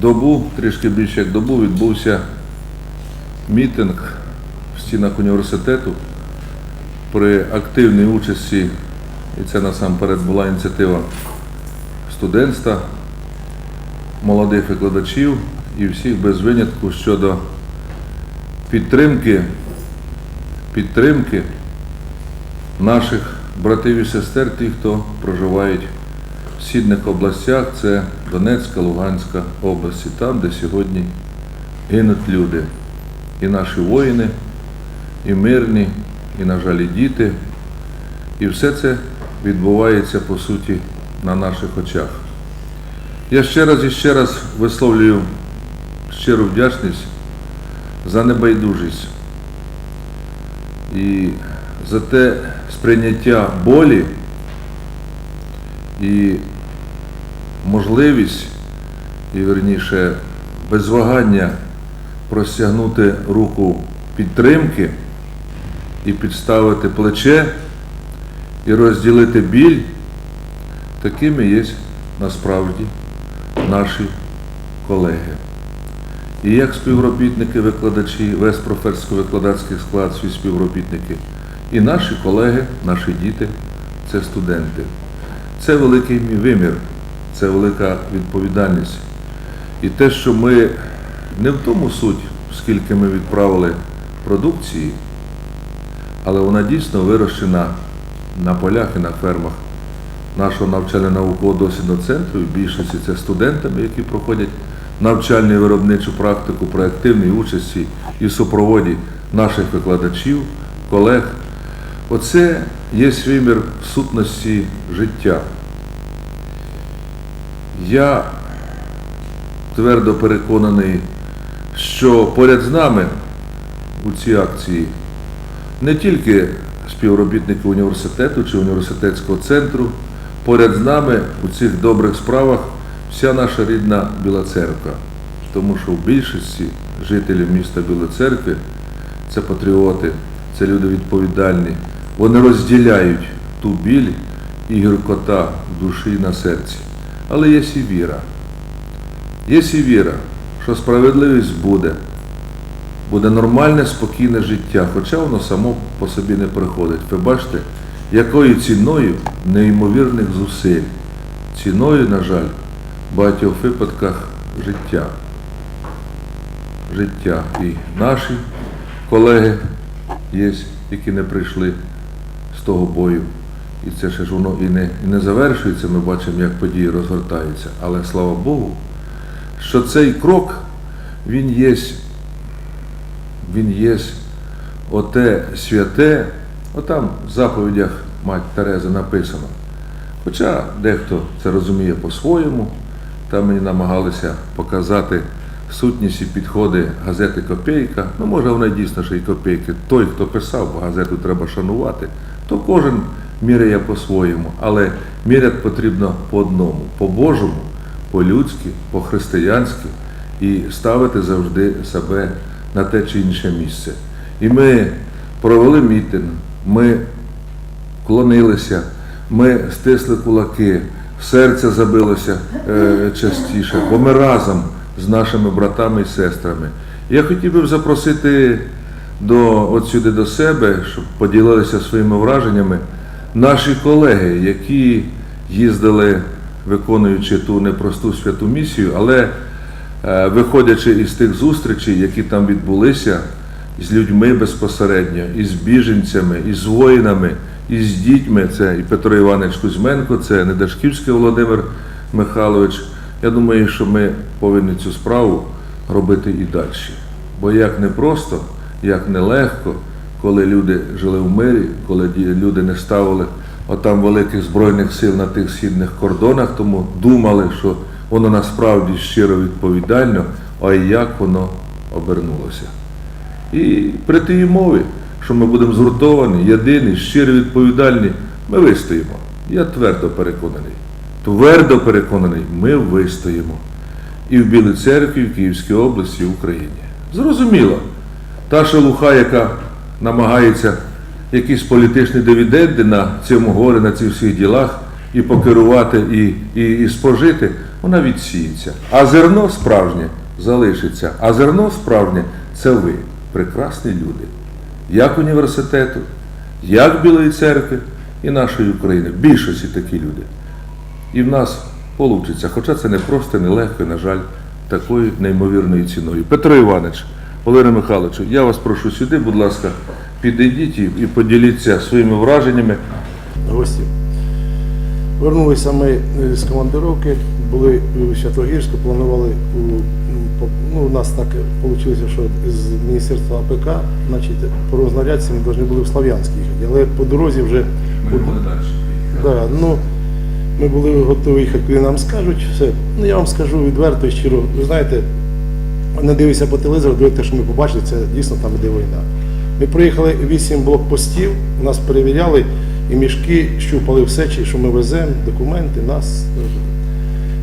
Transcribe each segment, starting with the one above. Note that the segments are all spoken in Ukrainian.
добу, трішки більше як добу, відбувся мітинг в стінах університету при активній участі, і це насамперед була ініціатива студентства, молодих викладачів і всіх без винятку щодо підтримки, підтримки наших братів і сестер, тих, хто проживають в східних областях, це Донецька, Луганська області, там, де сьогодні гинуть люди. І наші воїни, і мирні, і, на жаль, і діти. І все це відбувається, по суті, на наших очах. Я ще раз і ще раз висловлюю щиру вдячність за небайдужість і за те сприйняття болі і можливість, і верніше, без вагання простягнути руку підтримки і підставити плече і розділити біль, такими є насправді наші колеги. І як співробітники, викладачі, весь професорсько-викладацький склад, свій співробітники, і наші колеги, наші діти це студенти. Це великий вимір, це велика відповідальність. І те, що ми не в тому суть, скільки ми відправили продукції, але вона дійсно вирощена на полях і на фермах нашого навчально-наукового дослідного центру. В більшості це студентами, які проходять навчальну виробничу практику при активній участі і супроводі наших викладачів, колег. Оце є вимір сутності життя. Я твердо переконаний, що поряд з нами у цій акції не тільки співробітники університету чи університетського центру, поряд з нами у цих добрих справах вся наша рідна Біла Церква. Тому що в більшості жителів міста Біла Церкви це патріоти, це люди відповідальні. Вони розділяють ту біль і гіркота душі на серці. Але є і віра. Є і віра, що справедливість буде, буде нормальне, спокійне життя, хоча воно само по собі не приходить. Ви бачите, якою ціною неймовірних зусиль, ціною, на жаль, в багатьох випадках життя. Життя. І наші колеги є, які не прийшли з того бою. І це ще ж воно і не, і не завершується, ми бачимо, як події розгортаються. Але слава Богу, що цей крок, він є, він є оте святе, отам в заповідях мать Тереза написано. Хоча дехто це розуміє по-своєму, там мені намагалися показати сутність і підходи газети Копейка. Ну, може, вона дійсно ще й копейки. Той, хто писав, бо газету треба шанувати, то кожен міряє по-своєму, але міряти потрібно по одному, по-божому, по-людськи, по-християнськи і ставити завжди себе на те чи інше місце. І ми провели мітинг, ми вклонилися, ми стисли кулаки, серце забилося е, частіше, бо ми разом з нашими братами і сестрами. Я хотів би запросити до, от сюди до себе, щоб поділилися своїми враженнями наші колеги, які їздили, виконуючи ту непросту святу місію, але е, виходячи із тих зустрічей, які там відбулися, з людьми безпосередньо, із біженцями, із воїнами, із дітьми, це і Петро Іванович Кузьменко, це Недашківський Володимир Михайлович. Я думаю, що ми повинні цю справу робити і далі. Бо як не просто, як не легко, коли люди жили в мирі, коли люди не ставили отам великих збройних сил на тих східних кордонах, тому думали, що воно насправді щиро відповідально, а як воно обернулося. І при тій мові, що ми будемо згуртовані, єдині, щиро відповідальні, ми вистоїмо. Я твердо переконаний. Твердо переконаний, ми вистоїмо. І в Білій церкві, і в Київській області, в Україні. Зрозуміло, та шелуха, яка намагається якісь політичні дивіденди на цьому горі, на цих всіх ділах і покерувати, і, і, і спожити, вона відсіється. А зерно справжнє залишиться. А зерно справжнє це ви, прекрасні люди, як університету, як Білої церкви і нашої України. Більшості такі люди. І в нас вийде, хоча це не просто, не легко, і, на жаль, такою неймовірною ціною. Петро Іванович, Валерій Михайлович, я вас прошу сюди, будь ласка, підійдіть і, поділіться своїми враженнями. гостів. Вернулися ми е, з командировки, були у Святогірську, планували у ну, у нас так вийшло, що з Міністерства АПК, значить, по рознарядці ми повинні були в Слов'янськ їхати. Але по дорозі вже да, ну, ми були готові їхати, куди нам скажуть. Все. Ну я вам скажу відверто і щиро. Ви знаєте, не дивися по телевізору, дивіться, що ми побачили, це дійсно там іде війна. Ми проїхали вісім блокпостів, нас перевіряли, і мішки щупали все, чи що ми веземо, документи, нас.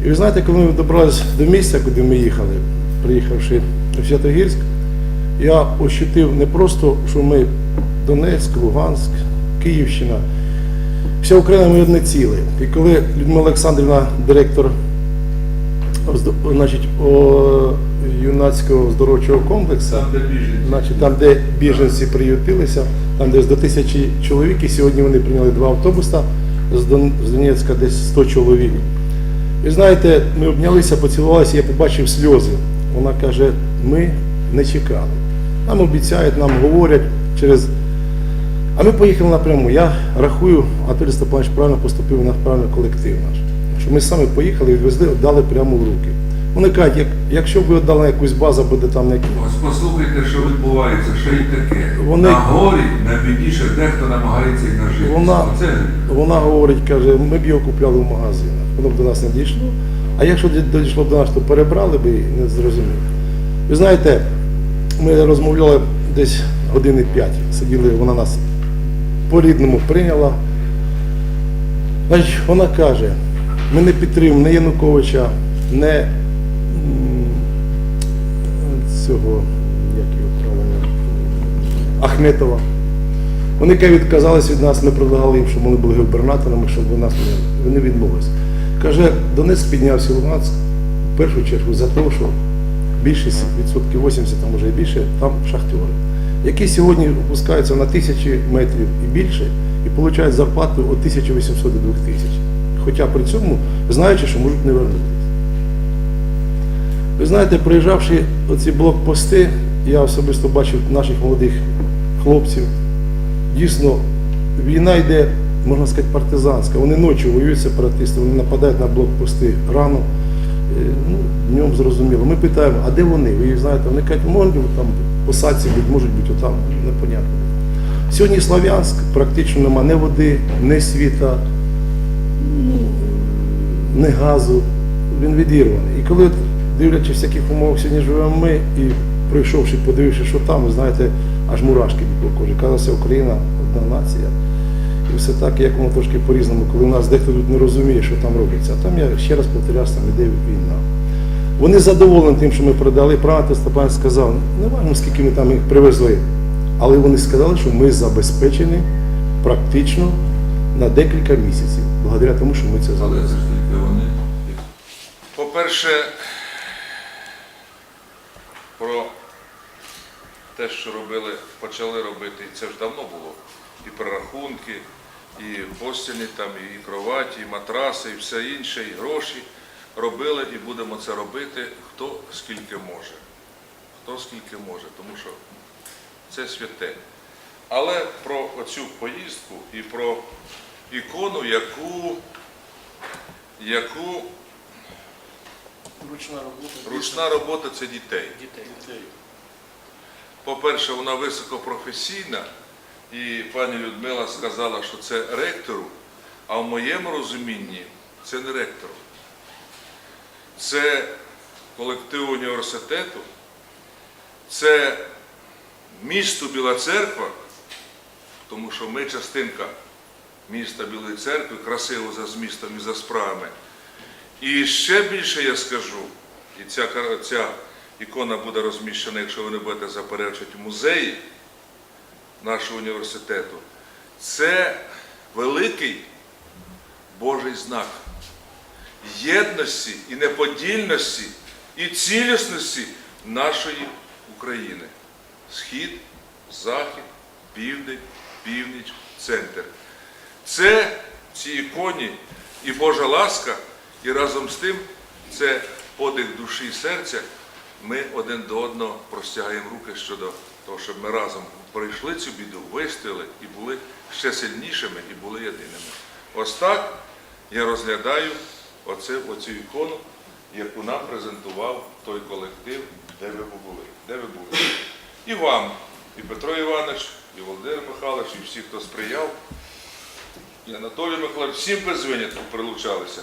І ви знаєте, коли ми добралися до місця, куди ми їхали, приїхавши в Святогірськ, я ощутив не просто, що ми Донецьк, Луганськ, Київщина, вся Україна ми одне ціле. І коли Людмила Олександрівна, директор значить, о, юнацького оздоровчого комплексу, значить, там, де біженці приютилися, там десь до тисячі чоловік, і сьогодні вони прийняли два Дон- з Донецька, десь 100 чоловік. І знаєте, ми обнялися, поцілувалися, я побачив сльози. Вона каже, ми не чекали. Нам обіцяють, нам говорять через. А ми поїхали напряму. Я рахую, Анатолій Степанович правильно поступив на правильно колектив наш. Що ми самі поїхали, відвезли, віддали прямо в руки. Вони кажуть, як, якщо б ви віддали на якусь базу, буде там на якій. Ось послухайте, що відбувається, що й таке. Вони- На горі, на біді, ще дехто намагається і нажити. Вона- Це Вона говорить, каже, ми б його купляли в магазинах. Воно б до нас не дійшло. А якщо дійшло б до нас, то перебрали б і не зрозуміли. Ви знаєте, ми розмовляли десь години п'ять. Сиділи, вона нас по-рідному прийняла. Значить, вона каже, ми не підтримуємо не Януковича, не цього, як його правильно, Ахметова. Вони відказались від нас, ми предлагали їм, щоб вони були губернаторами, щоб вони нас. Вони відмовилися. Каже, Донецьк піднявся Луганськ в першу чергу за те, що більшість, відсотків 80, а може і більше, там шахтери, які сьогодні опускаються на тисячі метрів і більше, і отримують зарплату від 1800 до 2000. Хоча при цьому знаючи, що можуть не вернутися. Ви знаєте, приїжджавши оці блокпости, я особисто бачив наших молодих хлопців. Дійсно, війна йде, можна сказати, партизанська. Вони ночі воюють сепаратисти, вони нападають на блокпости рано. Е, Ну, днем зрозуміло. Ми питаємо, а де вони? Ви їх знаєте? Вони кажуть, можуть там посадці можуть бути отам, непонятно. Сьогодні Слов'янськ практично нема ні води, ні світа, ні газу, він відірваний. І коли, дивлячись, в яких умовах сьогодні живемо ми, і пройшовши, подививши, що там, ви знаєте, аж мурашки по кожі. Казалося, Україна одна нація. І все так, як воно трошки по-різному, коли у нас дехто тут не розуміє, що там робиться. А там, я ще раз повторяюсь, там іде війна. Вони задоволені тим, що ми передали. Правда, Степан сказав, не важливо, скільки ми там їх привезли. Але вони сказали, що ми забезпечені практично на декілька місяців, благодаря тому, що ми це зробили. По-перше, про те, що робили, почали робити, це ж давно було. І прорахунки, і постільні, там, і кроваті, і матраси, і все інше, і гроші робили, і будемо це робити, хто скільки може. Хто скільки може, тому що це святе. Але про оцю поїздку і про ікону, яку, яку Ручна робота. ручна робота це дітей. дітей. По-перше, вона високопрофесійна, і пані Людмила сказала, що це ректору, а в моєму розумінні це не ректору. Це колектив університету, це місто Біла Церква, тому що ми частинка міста Білої церкви, красиво за змістом і за справами. І ще більше я скажу, і ця, ця ікона буде розміщена, якщо ви не будете заперечувати, в музеї нашого університету. Це великий Божий знак. єдності і неподільності і цілісності нашої України. Схід, захід, південь, північ, центр. Це в цій іконі і Божа ласка, і разом з тим це подих душі і серця. Ми один до одного простягаємо руки щодо того, щоб ми разом пройшли цю біду, вистояли і були ще сильнішими і були єдиними. Ось так я розглядаю оце, оцю ікону, яку нам презентував той колектив, де ви були. Де ви були. І вам, і Петро Іванович, і Володимир Михайлович, і всі, хто сприяв, і Анатолій Миколаївич, всім без винятку прилучалися.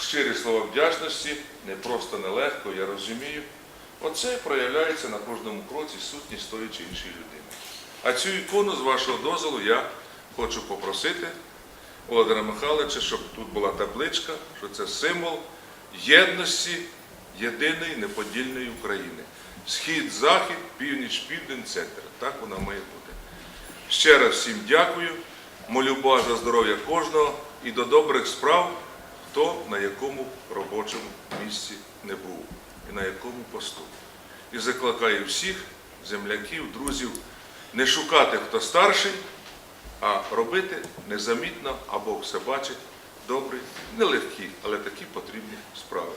Щирі слова вдячності, не просто нелегко, я розумію. Оце проявляється на кожному кроці сутність тої чи іншої людини. А цю ікону, з вашого дозволу, я хочу попросити Володимира Михайловича, щоб тут була табличка, що це символ єдності єдиної неподільної України. Схід, захід, північ, південь, центр. Так вона має бути. Ще раз всім дякую. Молю Бога за здоров'я кожного і до добрих справ, хто на якому робочому місці не був і на якому посту. І закликаю всіх земляків, друзів не шукати, хто старший, а робити незамітно або все бачить добрі, нелегкі, але такі потрібні справи.